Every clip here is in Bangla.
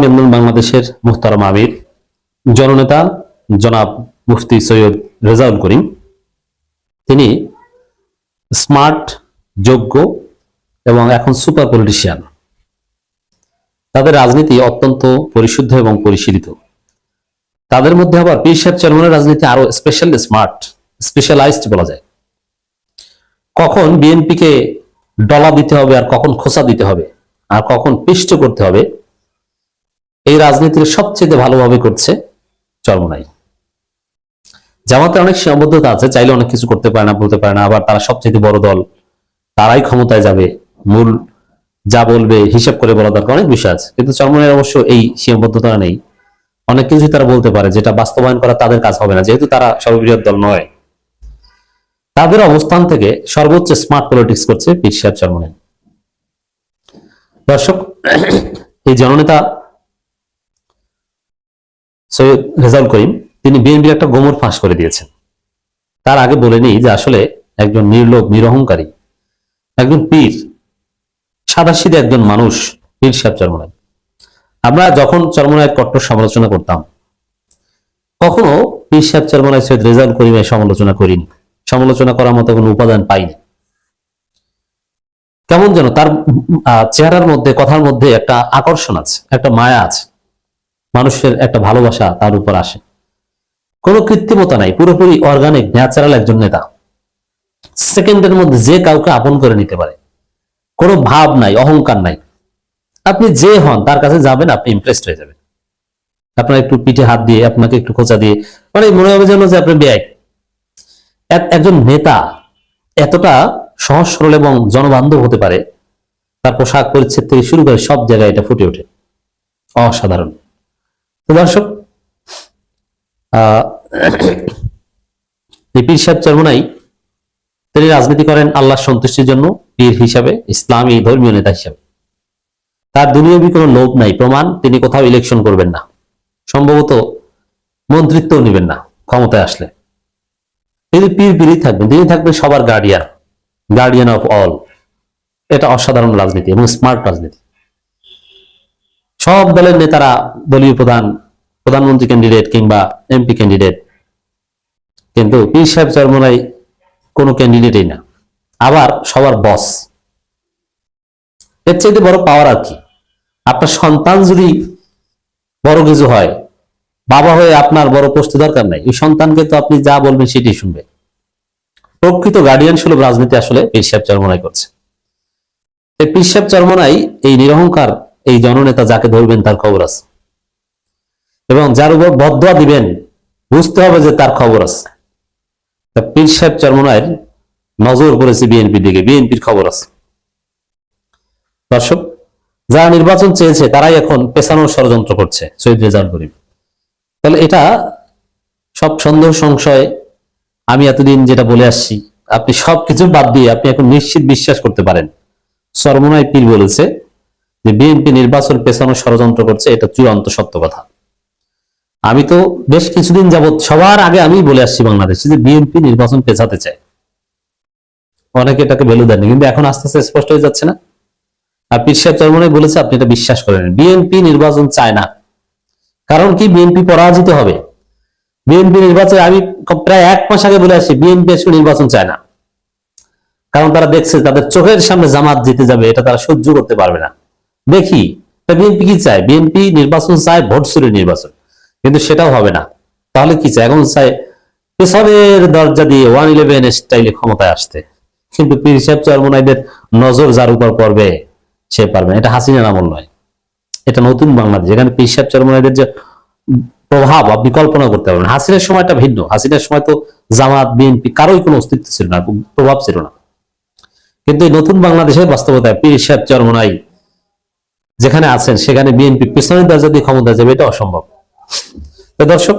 মেমনুন বাংলাদেশের মুহতারাম আমির, জননেতা জনাব মুফতি সৈয়দ রেজাউল করিম। তিনি স্মার্ট, যোগ্য এবং এখন সুপার পলিটিশিয়ান। তাদের রাজনীতি অত্যন্ত পরিশুদ্ধ এবং পরিশীলিত। তাদের মধ্যে আবার পীর সাহেব চেয়ারম্যানের রাজনীতি আরও স্পেশাল স্মার্ট স্পেশালাইজড বলা যায়। কখন বিএনপিকে ডলা দিতে হবে আর কখন খোসা দিতে হবে আর কখন পিষ্ট করতে হবে এই রাজনীতির সবচেয়ে ভালোভাবে করছে চরমনাই। জামাতের অনেক সীমাবদ্ধতা আছে, চাইলে অনেক কিছু করতে পারে না, বলতে পারে না, আবার তারা সবচেয়ে বড় দল, তারাই ক্ষমতায় যাবে, মূল যা বলবে, হিসাব করে বলা দরকার, অনেক বিষয় আছে। কিন্তু চরমনের অবশ্য এই সীমাবদ্ধতা নেই। অনেক কিছুই তারা বলতে পারে, যেটা বাস্তবায়ন করা তাদের কাজ হবে না, যেহেতু তারা সর্ববৃহৎ দল নয়। তাদের অবস্থান থেকে সর্বোচ্চ স্মার্ট পলিটিক্স করছে পীর সাহেব চরমনের দর্শক, এই জননেতা সৈয়দ রেজাউল করিম, তিনি বিএনপির একটা গোমর ফাঁস করে দিয়েছেন। তার আগে বলেনি যে আসলে একজন নির্লোভ, নিরহংকারী, একজন পীর, সাদাসিধে একজন মানুষ পীর সাহেব চরমনায়। আমরা যখন চরমনায়ের কট্টর সমালোচনা করতাম, কখনো পীর সাহেব চরমনায় সৈয়দ রেজাউল করিমের সমালোচনা করিনি। সমালোচনা করার মতো কোনো উপাদান পাইনি। কেমন যেন তার চেহারার মধ্যে, কথার মধ্যে একটা আকর্ষণ আছে, একটা মায়া আছে। মানুষের একটা ভালোবাসা তার উপর আসে। কোনো কৃত্রিমতা নাই, পুরোপুরি অর্গানিক ন্যাচারাল একজন নেতা। সেকেন্ডের মধ্যে যে কাউকে আপন করে নিতে পারে, কোনো ভাব নাই, অহংকার নাই। আপনি যে হন, তার কাছে যাবেন, আপনি ইমপ্রেসড হয়ে যাবেন। আপনার একটু পিঠে হাত দিয়ে, আপনাকে একটু খোঁচা দিয়ে মানে মনে হবে যেন যে আপনি ব্যয় একজন নেতা এতটা সহজ, সরল এবং জনবান্ধব হতে পারে, তার পোশাক পরিচ্ছেদ থেকে শুরু করে সব জায়গায় এটা ফুটে ওঠে। অসাধারণ। দর্শক পীর সাহেব চরমনাই তিনি রাজনীতি করেন আল্লাহ সন্তুষ্টির জন্য, পীর হিসাবে, ইসলামী ধর্মীয় নেতা হিসাবে। তার দুনিয়াবী কোনো লোভ নাই, প্রমাণ তিনি কোথাও ইলেকশন করবেন না। সম্ভবত মন্ত্রিত্ব নেবেন না, ক্ষমতায় আসলে। তিনি পীর পীরই থাকবেন, তিনি থাকবেন সবার গার্ডিয়ান গার্ডিয়ান অফ অল এটা অসাধারণ রাজনীতি এবং স্মার্ট রাজনীতি। সব দলের নেতারা দলীয় প্রধান, প্রধানমন্ত্রী ক্যান্ডিডেট কিংবা এমপি ক্যান্ডিডেট কিন্তু পীর সাহেব চরমনাই কোনো ক্যান্ডিডেটই না। আবার সবার বস এর চাইতে বড় পাওয়ার আর কি? আপনার সন্তান যদি বড় কিছু হয়, বাবা হয়ে আপনার বড় পোস্টে দরকার নাই। এই সন্তানকে তো আপনি যা বলবেন সেটি শুনবে প্রকৃত গার্ডিয়ান সুলভ রাজনীতি আসলে পীর সাহেব চরমনাই করছে। এই পীর সাহেব চরমনাই এই নিরহংকার এই জননেতা যাকে ধরবেন তার খবর আছে। এবং যার উপর বদয়া দিবেন, বুঝতে হবে যে তার খবর আছে। পীর সাহেব চরমনায়ের নজর করেছে বিএনপির দিকে, বিএনপির খবর আছে। দর্শক, যারা নির্বাচন চেয়েছে, তারাই এখন পেছানোর ষড়যন্ত্র করছে, শহীদ রেজাউল করিম। তাহলে এটা সব সন্দেহ, সংশয়, আমি এতদিন যেটা বলে আসছি, আপনি সবকিছু বাদ দিয়ে আপনি এখন নিশ্চিত বিশ্বাস করতে পারেন। সরমনায় পীর বলেছে যে বিএনপি নির্বাচন পেছানো ষড়যন্ত্র করছে, এটা চূড়ান্ত সত্য কথা। আমি তো বেশ কিছুদিন যাবত সবার আগে আমি বলে আসছি বাংলাদেশে যে বিএনপি নির্বাচন পেছাতে চায়। অনেকে এটাকে ভ্যালু দেননি, কিন্তু এখন আস্তে আস্তে স্পষ্ট হয়ে যাচ্ছে না। আর পীর সাহেব বলেছে, আপনি এটা বিশ্বাস করেন বিএনপি নির্বাচন চায় না। কারণ কি? বিএনপি পরাজিত হবে। বিএনপি নির্বাচন, আমি প্রায় এক মাস আগে বলে আসছি, বিএনপি আসলে নির্বাচন চায় না। কারণ তারা দেখছে, তাদের চোখের সামনে জামাত জিতে যাবে, এটা তারা সহ্য করতে পারবে না। দেখি বিএনপি কি চায়? বিএনপি নির্বাচন চায়, ভোট চুরি নির্বাচন। কিন্তু সেটাও হবে না। তাহলে কি চায়? এখন চায়, পেছনের দরজা দিয়ে ওয়ান ইলেভেন স্টাইলে ক্ষমতায় আসতে। কিন্তু পীর সাহেব নজর যার উপর পড়বে, সে পারবে এটা হাসিনা আমল নয়। এটা নতুন বাংলাদেশ। এখানে পীর সাহেব চরমনাইদের যে প্রভাব আপনি কল্পনা করতে পারবেন হাসিনার সময়টা ভিন্ন। হাসিনার সময় তো জামাত, বিএনপি কারোই কোনো অস্তিত্ব ছিল না, প্রভাব ছিল না। কিন্তু এই নতুন বাংলাদেশের বাস্তবতায় পীর সাহেব চরমনাই যেখানে আছেন, সেখানে বিএনপি পেছনের দরজা দিয়ে ক্ষমতা যাবে, এটা অসম্ভব। দর্শক,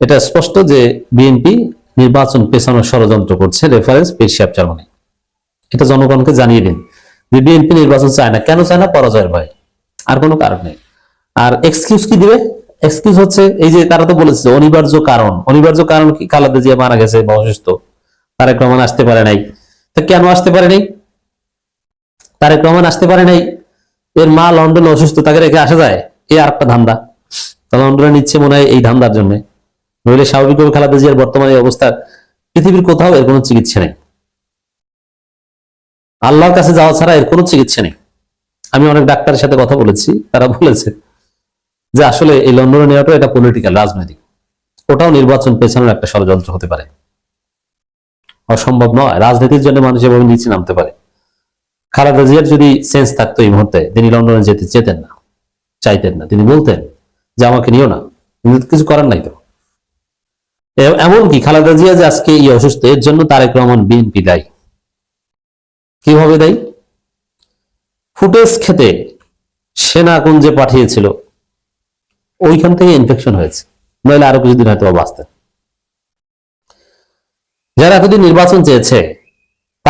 এটা স্পষ্ট যে বিএনপি নির্বাচন পেছানোর ষড়যন্ত্র করছে রেফারেন্স পীর সাহেব চরমনাই এটা জনগণকে জানিয়ে দিন যে বিএনপি নির্বাচন চায় না। কেন চায় না? পরাজয়ের ভয়। আর কোনো কারণ নেই। আর এক্সকিউজ কি দিবে? এক্সকিউজ হচ্ছে, এই যে তারা তো বলেছে অনিবার্য কারণ। অনিবার্য কারণ কি? খালেদা জিয়া মারা গেছে, বা অসুস্থ। তারেক রহমান আসতে পারে নাই। তো কেন আসতে পারে নাই? তারেক রহমান আসতে পারে নাই। এর মা লন্ডনে অসুস্থ, তাকে রেখে আসা যায়। এই আর একটা ধান্দা অন্যরা নিচ্ছে মনে হয় এই ধান্দার জন্য। নইলে স্বাভাবিকভাবে খালেদা জিয়ার বর্তমানে অবস্থা, পৃথিবীর কোথাও এর কোনো চিকিৎসা নেই। আল্লাহর কাছে যাওয়া ছাড়া এর কোনো চিকিৎসা নেই। আমি অনেক ডাক্তারের সাথে কথা বলেছি, তারা বলেছে যে আসলে এই লন্ডনে নেওয়াটা এটা পলিটিক্যাল রাজনৈতিক। ওটাও নির্বাচন পেছানোর একটা ষড়যন্ত্র হতে পারে। অসম্ভব নয়, রাজনীতির জন্য মানুষ এভাবে নিচে নামতে পারে। খালেদা জিয়ার যদি সেন্স থাকতো এই মুহূর্তে, তিনি লন্ডনে যেতে চেতেন না, চাইতেন না। তিনি বলতেন যে, আমাকে নিও না। কিন্তু কিছু করার নাই তো। এমনকি খালেদা জিয়া যে আজকে এই অসুস্থ, এর জন্য তারেক রহমান বিএনপি দায়ী। কীভাবে দায়ী? ফুটেজ খেতে সেনা কুঞ্জে পাঠিয়েছিল, ওইখান থেকে ইনফেকশন হয়েছে। নইলে আরও কিছুদিন হয়তো বাঁচতেন। যারা এতদিন নির্বাচন চেয়েছে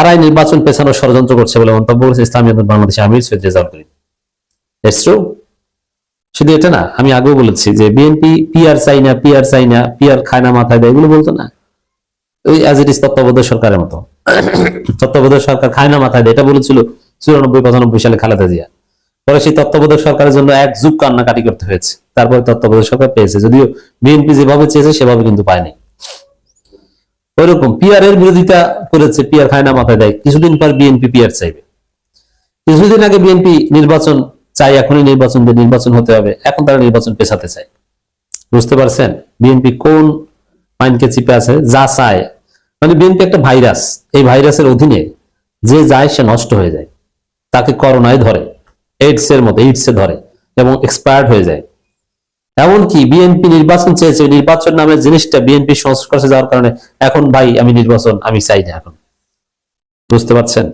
তারাই নির্বাচন পেছানোর ষড়যন্ত্র করছে বলে মন্তব্য করেছে ইসলামী বাংলাদেশ আমির সৈয়দ রেজাউল করিম। শুধু এটা না, আমি আগেও বলেছি যে বিএনপি পিআর চাই না পিআর চাই না পিআর খায় না মাথায় দেয় এগুলো বলতো না। ওই অ্যাজ ইট ইস তত্ত্বাবধায়ক সরকারের মতো। তত্ত্বাবধায়ক সরকার খায় না মাথায় দেয়, এটা বলেছিল চুরানব্বই, পঁচানব্বই সালে খালেদা জিয়া। পরে সেই তত্ত্বাবধায়ক সরকারের জন্য এক যুগ কান্নাকাটি করতে হয়েছে। তারপরে তত্ত্বাবধায়ক সরকার পেয়েছে, যদিও বিএনপি যেভাবে চেয়েছে, সেভাবে কিন্তু পায়নি। ওইরকম পিআর এর বিরোধিতা করেছে পিআর খায় না, মাথায় দেয়। কিছুদিন পর বিএনপি পিআর চাইবে। কিছুদিন আগে বিএনপি নির্বাচন চাই এখনই নির্বাচন দিয়ে নির্বাচন হতে হবে। এখন তারা নির্বাচন পেছাতে চায়। বুঝতে পারছেন? বিএনপি কোন মাইন্ডকে চিপে আছে? যা চায়। মানে বিএনপি একটা ভাইরাস। এই ভাইরাসের অধীনে যে যায়, সে নষ্ট হয়ে যায়। তাকে করোনায় ধরে এইডস এর মতো এইডস এ ধরে, এবং এক্সপায়ার্ড হয়ে যায়। এমনকি বিএনপি নির্বাচন চেয়েছে, নির্বাচন নামের জিনিসটা বিএনপি সংস্পর্শে যাওয়ার কারণে এখন ভাই আমি নির্বাচন আমি চাই না এখন। বুঝতে পারছেন?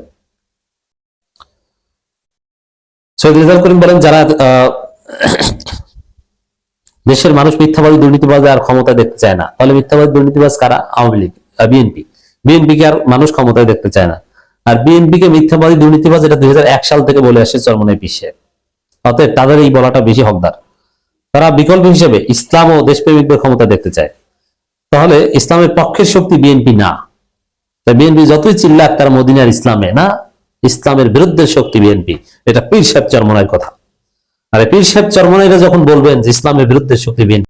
সৈয়দ রেজাউল করিম বলেন, যারা দেশের মানুষ মিথ্যাবাদী দুর্নীতিবাজ আর ক্ষমতা দেখতে চায় না। তাহলে মিথ্যাবাদী দুর্নীতিবাজ কারা? আওয়ামী লীগ বিএনপি। বিএনপি কে আর মানুষ ক্ষমতায় দেখতে চায় না। আর বিএনপি কে মিথ্যাবাদী দুর্নীতিবাজ এটা দুই হাজার এক সাল থেকে বলে আসছে চরমনাই পিছিয়ে অতএব তাদের এই বলাটা বেশি হকদার। তারা বিকল্প হিসেবে ইসলাম ও দেশপ্রেমিকদের ক্ষমতা দেখতে চায়। তাহলে ইসলামের পক্ষের শক্তি বিএনপি না। তাই বিএনপি যতই চিল্লাক তার মদিনার ইসলামে না, ইসলামের বিরুদ্ধে শক্তি বিএনপি। এটা পীর সাহেব চরমনার কথা। আর পীর সাহেব চরমনাইরা যখন বলবেন যে ইসলামের বিরুদ্ধে শক্তি বিএনপি